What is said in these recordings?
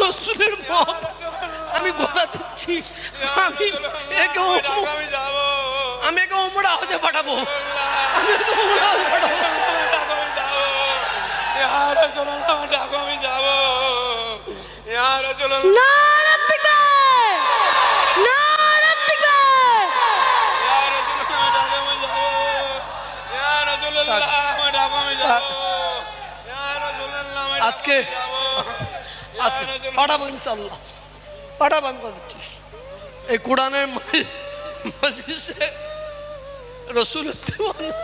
রসুলের মত আমি কথা দিচ্ছি। আমি একে আমি যাব আমি একে ওমরা হতে পাঠাবো। আমি একে ওমরা হতে পাঠাবো। আমি যাব আজকে। আজকে পাঠাবো ইনশাল্লাহ পাঠাবো, আমি কথা দিচ্ছি এই কোরআনের দিওয়ানা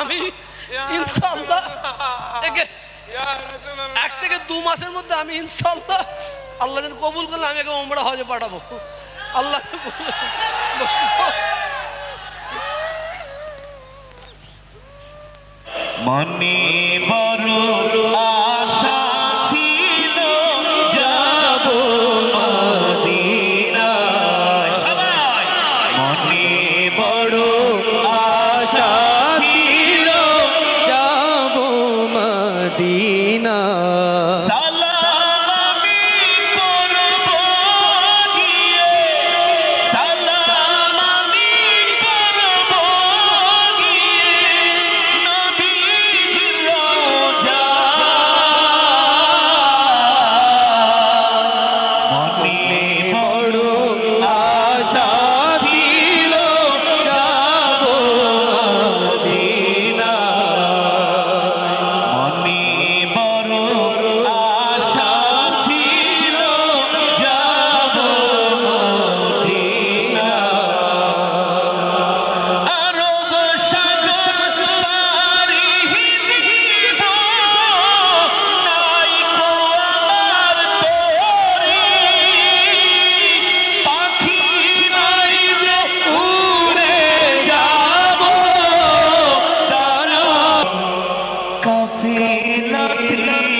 আমি ইনশাল্লাহ এক থেকে দু মাসের মধ্যে আমি ইনশাল্লাহ আল্লাহ কবুল করলে আমি একে ওমরা হজে পাঠাবো। আল্লাহ মনে বড় not to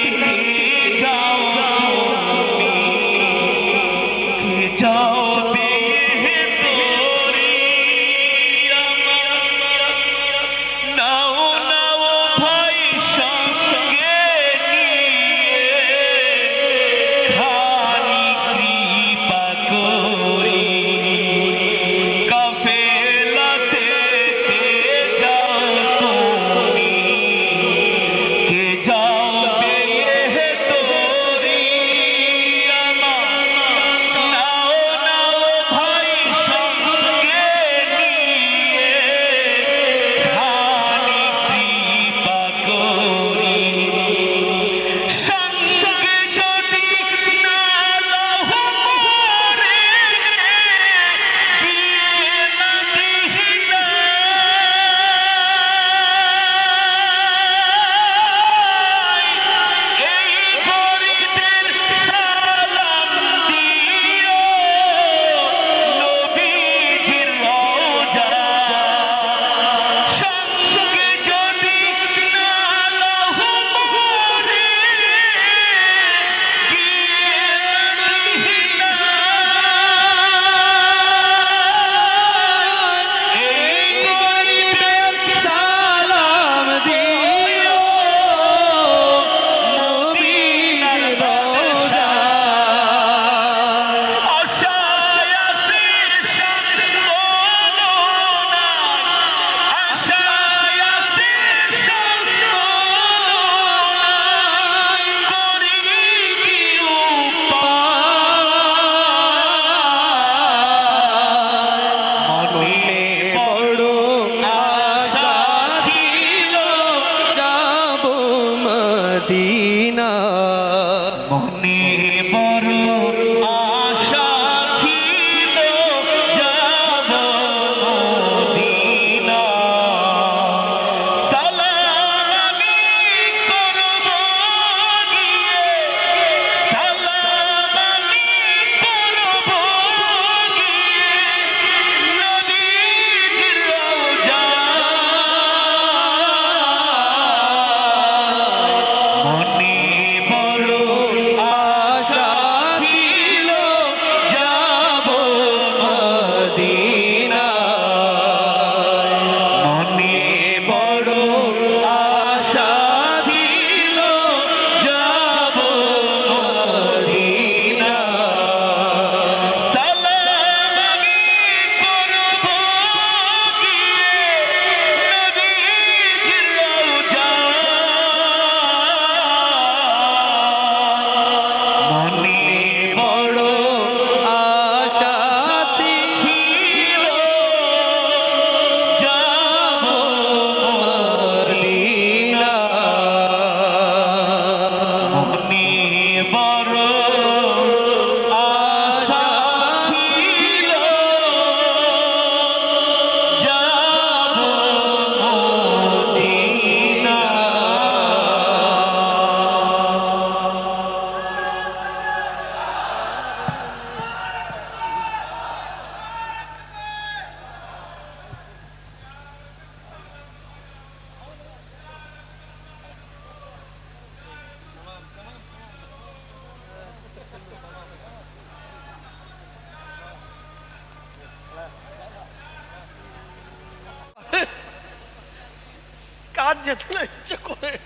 কার যেতে না ইচ্ছে করে?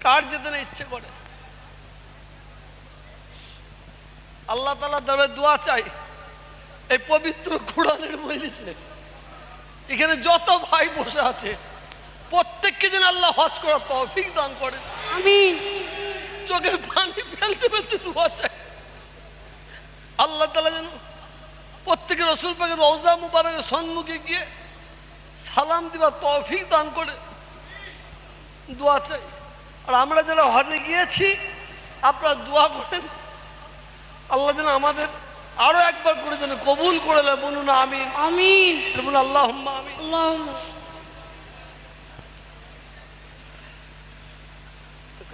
কার যেতে না ইচ্ছে করে? আল্লাহ তালা দরে দোয়া চাই। এই পবিত্র কোরআনের মজলিসে। এখানে যত ভাই বসে আছে প্রত্যেককে যেন আল্লাহ হজ করার তৌফিক দান করেন। আমিন। চোখের পানি ফেলতে ফেলতে দোয়া চাই। আল্লাহ তালা যেন প্রত্যেকের রসুল পাকের রওজা মুবারকের সম্মুখে গিয়ে সালাম দিবা তৌফিক দান করে। দোয়া চাই। আর আমরা যারা হজে গিয়েছি আপনারা দোয়া করেন। আল্লাহ যেন আমাদের আরও একবার করে যেন কবুল করে বলুন আমিন। আমিন। বলুন আল্লাহ আমিন।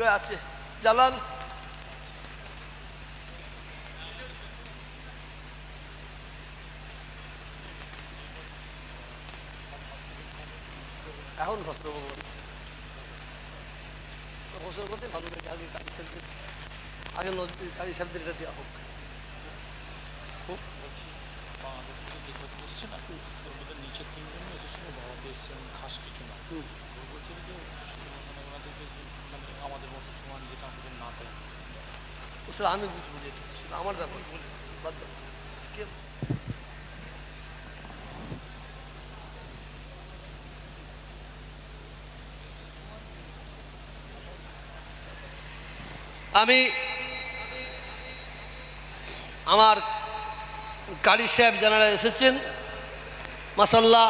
আছে? জালাল। এখন কষ্ট করব গোসল করতে ভালো লাগে আগে কারি সাহেবদের আগে নদী কারি সাহেবদের এটা দেওয়া হোক। আমি বুঝব আমার ব্যাপার বাদ দাও। আমি আমার কারি সাহেব যারা এসেছেন। মাসাল্লাহ